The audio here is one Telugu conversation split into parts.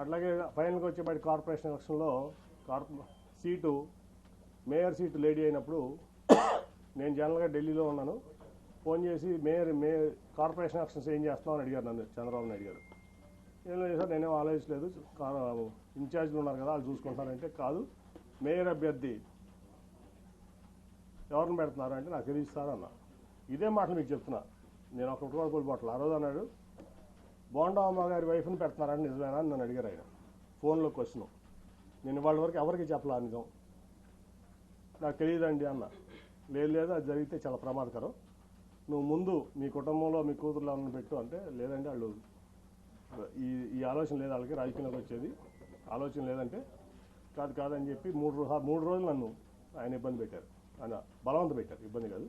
అట్లాగే ఫైనల్గా వచ్చేపాటి కార్పొరేషన్ ఎలక్షన్లో కార్పొ సీటు మేయర్ సీటు లేడీ అయినప్పుడు నేను జనరల్గా ఢిల్లీలో ఉన్నాను. ఫోన్ చేసి మేయర్ మే కార్పొరేషన్ ఎలక్షన్స్ ఏం చేస్తామని అని అడిగారు నన్ను చంద్రబాబు నాయుడు గారు. ఏం లేదు సార్ నేనేం ఆలోచించలేదు ఇన్ఛార్జ్లు ఉన్నారు కదా వాళ్ళు చూసుకుంటారంటే కాదు మేయర్ అభ్యర్థి ఎవరిని పెడుతున్నారు అంటే నాకు తెలియదు సార్ అన్న. ఇదే మాటలు మీకు చెప్తున్నా. నేను ఒక కూడా కోల్పోవట్లేదు ఆ రోజు అన్నాడు బోండా అమ్మగారి వైఫ్ని పెడుతున్నారని నిజమేనా అని నన్ను అడిగారు ఆయన. ఫోన్లో క్వశ్చన్ నేను వాళ్ళ వరకు ఎవరికి చెప్పలా నిజం? నాకు తెలియదండి అన్న. లేదు లేదు అది జరిగితే చాలా ప్రమాదకరం. నువ్వు ముందు మీ కుటుంబంలో మీ కూతురులో ఉన్న పెట్టు అంటే లేదండి వాళ్ళు ఈ ఈ ఆలోచన లేదు వాళ్ళకి రాజకీయంలోకి వచ్చేది. ఆలోచన లేదంటే కాదు కాదని చెప్పి మూడు మూడు రోజులు నన్ను ఆయన ఇబ్బంది పెట్టారు. ఆయన బలవంత పెట్టారు. ఇబ్బంది కాదు.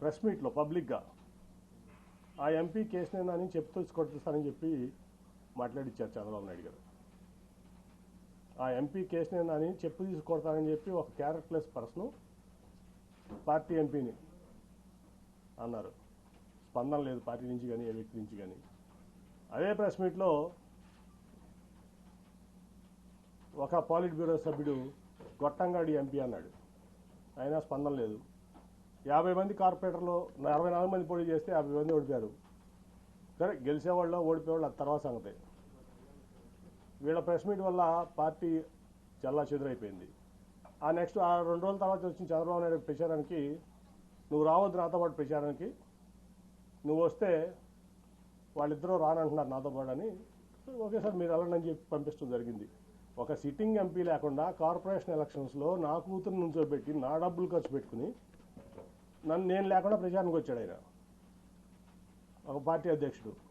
ప్రెస్ మీట్లో పబ్లిక్గా. ఆ ఎంపీ కేసునేనా అని చెప్తూ కొట్టిస్తానని చెప్పి మాట్లాడిచ్చారు చంద్రబాబు నాయుడు గారు. ఆ ఎంపీ కేసునేనా అని చెప్పు తీసుకొడతానని చెప్పి ఒక క్యారెక్టర్లెస్ పర్సన్ పార్టీ ఎంపీని అన్నారు. స్పందన లేదు పార్టీ నుంచి కానీ ఏ వ్యక్తి నుంచి కానీ. అదే ప్రెస్ మీట్లో ఒక పాలిట్ బ్యూరో సభ్యుడు గొట్టంగాడి ఎంపీ అన్నాడు. అయినా స్పందన లేదు. యాభై మంది కార్పొరేటర్లు అరవై నాలుగు మంది పోటీ చేస్తే యాభై మంది ఓడిపోయారు. సరే గెలిచేవాళ్ళు ఓడిపోయేవాళ్ళు అది తర్వాత సంగతి. వీళ్ళ ప్రెస్ మీట్ వల్ల పార్టీ చల్లా చెదురైపోయింది. ఆ నెక్స్ట్ ఆ రెండు రోజుల తర్వాత వచ్చిన చంద్రబాబు నాయుడు ప్రచారానికి నువ్వు రావద్దు నాతో పాటు ప్రచారానికి నువ్వు వస్తే వాళ్ళిద్దరూ రానంటున్నారు నాతో పాటు అని ఓకే సార్ మీరు వెళ్ళండి అని చెప్పి పంపించడం జరిగింది. ఒక సిట్టింగ్ ఎంపీ లేకుండా కార్పొరేషన్ ఎలక్షన్స్లో నా కూతురు నుంచోబెట్టి నా డబ్బులు ఖర్చు పెట్టుకుని నన్ను నేను లేకుండా ప్రచారానికి వచ్చాడు ఆయన. ఒక పార్టీ అధ్యక్షుడు.